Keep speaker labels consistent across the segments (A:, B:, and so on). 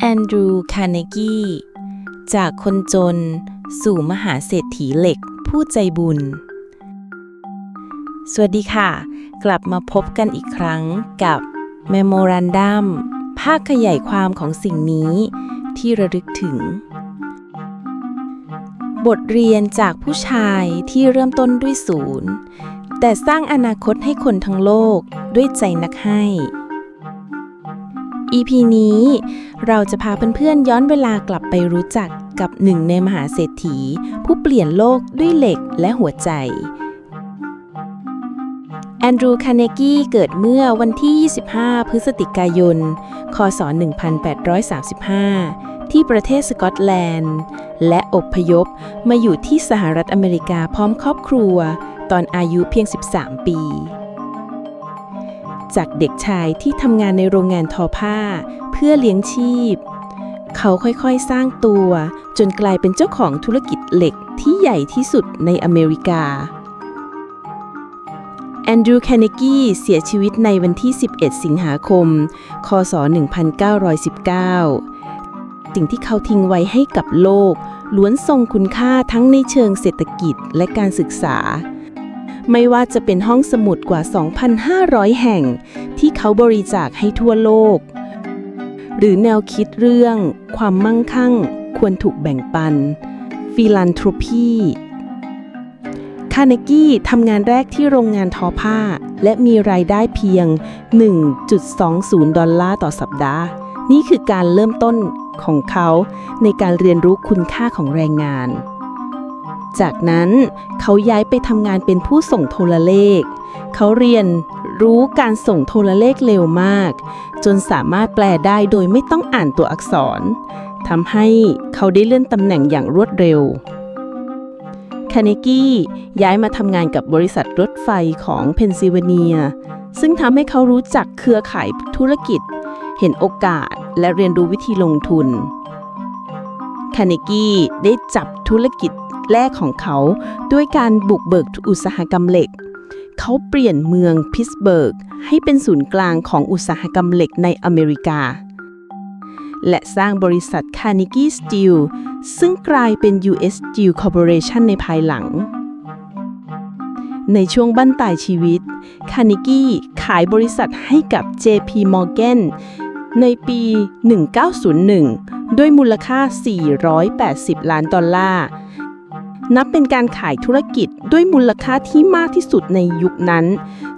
A: แอนดรูว์คาร์เนกีจากคนจนสู่มหาเศรษฐีเหล็กผู้ใจบุญ สวัสดีค่ะ กลับมาพบกันอีกครั้งกับ Memorandum ภาคขยายความของสิ่งนี้ที่ระลึกถึง บทเรียนจากผู้ชายที่เริ่มต้นด้วยศูนย์ แต่สร้างอนาคตให้คนทั้งโลกด้วยใจนักให้ EP นี้เราจะพาเพื่อนๆย้อนเวลากลับไปรู้จักกับหนึ่งในมหาเศรษฐี ผู้เปลี่ยนโลกด้วยเหล็กและหัวใจ แอนดรูว์คาร์เนกีเกิดเมื่อวันที่ 25 พฤศจิกายน คศ 1835 ที่ประเทศสกอตแลนด์ และอบพยพมาอยู่ที่สหรัฐอเมริกาพร้อมครอบครัว ตอนอายุเพียง 13 ปี จากเด็กชายที่ทำงานในโรงงานทอผ้า เพื่อเลี้ยงชีพ เขาค่อยๆสร้างตัว จนกลายเป็นเจ้าของธุรกิจเหล็กที่ใหญ่ที่สุดในอเมริกา แอนดรูว์แคนเนกีเสียชีวิตในวันที่ 11 สิงหาคม คศ 1919 สิ่งที่เขาทิ้งไว้ให้กับโลกล้วนทรงคุณค่าทั้งในเชิงเศรษฐกิจและการศึกษา ไม่ว่าจะเป็นห้องสมุดกว่า 2,500 แห่ง ที่เขาบริจาคให้ทั่วโลก หรือแนวคิดเรื่อง ความมั่งคั่ง ควรถูกแบ่งปันฟิลันทร o พีคาร์เนกี้ทำงานแรกที่โรงงานทอผ้า และมีรายได้เพียง 1.20 ดอลลาร์ต่อสัปดาห์ นี่คือการเริ่มต้นของเขาในการเรียนรู้คุณค่าของแรงงาน จากนั้นเขาย้ายไปทำงานเป็นผู้ส่งโทรเลข เขาเรียนรู้การส่งโทรเลขเร็วมาก จนสามารถแปลได้โดยไม่ต้องอ่านตัวอักษรทำให้เขาได้เลื่อนตำแหน่งอย่างรวดเร็วคาเนกี้ย้ายมาทำงานกับบริษัทรถไฟของเพนซิลเวเนีย ซึ่งทำให้เขารู้จักเครือข่ายธุรกิจ เห็นโอกาสและเรียนรู้วิธีลงทุนคาเนกี้ได้จับธุรกิจ แรกของเขาด้วยการบุกเบิกอุตสาหกรรมเหล็ก เขาเปลี่ยนเมืองพิสเบิร์กให้เป็นศูนย์กลางของอุตสาหกรรมเหล็กในอเมริกา และสร้างบริษัท Carnegie Steel ซึ่งกลายเป็น U.S. Steel Corporation ในภายหลัง ในช่วงบั้นปลายชีวิต Carnegie ขายบริษัทให้กับ JP Morgan ในปี 1901 ด้วยมูลค่า 480 ล้านดอลลาร์ นับเป็นการขายธุรกิจด้วยมูลค่าที่มากที่สุดในยุคนั้น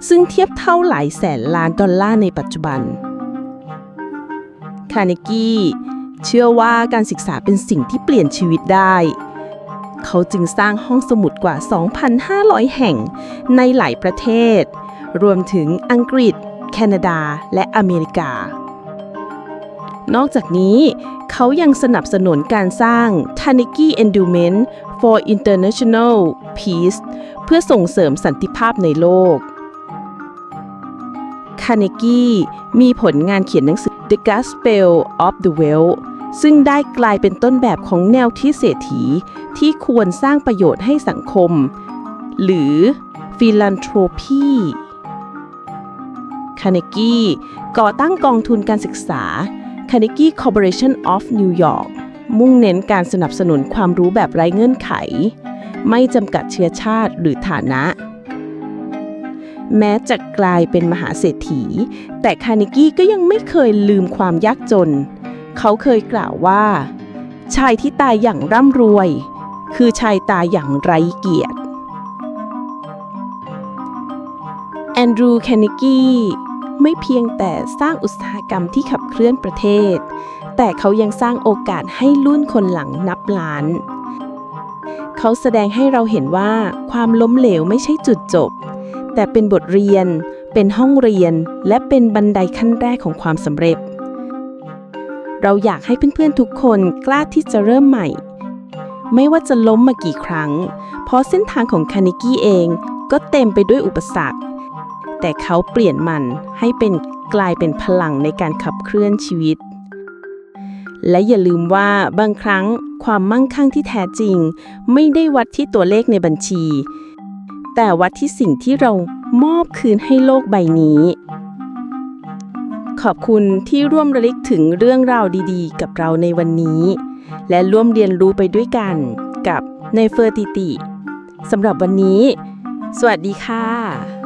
A: ซึ่งเทียบเท่าหลายแสนล้านดอลลาร์ในปัจจุบัน คาร์เนกี้เชื่อว่าการศึกษาเป็นสิ่งที่เปลี่ยนชีวิตได้ เขาจึงสร้างห้องสมุดกว่า 2,500 แห่งในหลายประเทศ รวมถึงอังกฤษ แคนาดา และอเมริกา นอกจากนี้เขายังสนับสนุนการสร้าง Carnegie Endowment for International Peace เพื่อส่งเสริมสันติภาพในโลก คาร์เนกี้มีผลงานเขียนหนังสือ The Gospel of the Well ซึ่งได้กลายเป็นต้นแบบของแนวคิดเศรษฐีที่ควรสร้างประโยชน์ให้สังคม หรือ philanthropy คาร์เนกี้ก่อตั้งกองทุนการศึกษา Carnegie Corporation of New York มุ่งเน้นการสนับสนุนความรู้แบบไร้เงื่อนไข ไม่จำกัดเชื้อชาติหรือฐานะ แม้จะกลายเป็นมหาเศรษฐี แต่คาร์เนกี้ก็ยังไม่เคยลืมความยากจน เขาเคยกล่าวว่า ชายที่ตายอย่างร่ำรวย คือชายตายอย่างไร้เกียรติแอนดรูว์แคนเนกี้ไม่เพียงแต่สร้างอุตสาหกรรมที่ขับเคลื่อนประเทศ แต่เขายังสร้างโอกาสให้รุ่นคนหลังนับล้าน เขาแสดงให้เราเห็นว่าความล้มเหลวไม่ใช่จุดจบ แต่เป็นบทเรียน เป็นห้องเรียน และเป็นบันไดขั้นแรกของความสำเร็จ เราอยากให้เพื่อนๆทุกคนกล้าที่จะเริ่มใหม่ ไม่ว่าจะล้มมากี่ครั้ง เพราะเส้นทางของคานิกี้เองก็เต็มไปด้วยอุปสรรค แต่เขาเปลี่ยนมันให้เป็นกลายเป็นพลังในการขับเคลื่อนชีวิต และอย่าลืมว่าบางครั้งความมั่งคั่งที่แท้จริง ไม่ได้วัดที่ตัวเลขในบัญชี แต่วัดที่สิ่งที่เรามอบคืนให้โลกใบนี้ ขอบคุณที่ร่วมระลึกถึงเรื่องราวดีๆ กับเราในวันนี้ และร่วมเรียนรู้ไปด้วยกันกับในเฟอร์ติติสำหรับวันนี้ สวัสดีค่ะ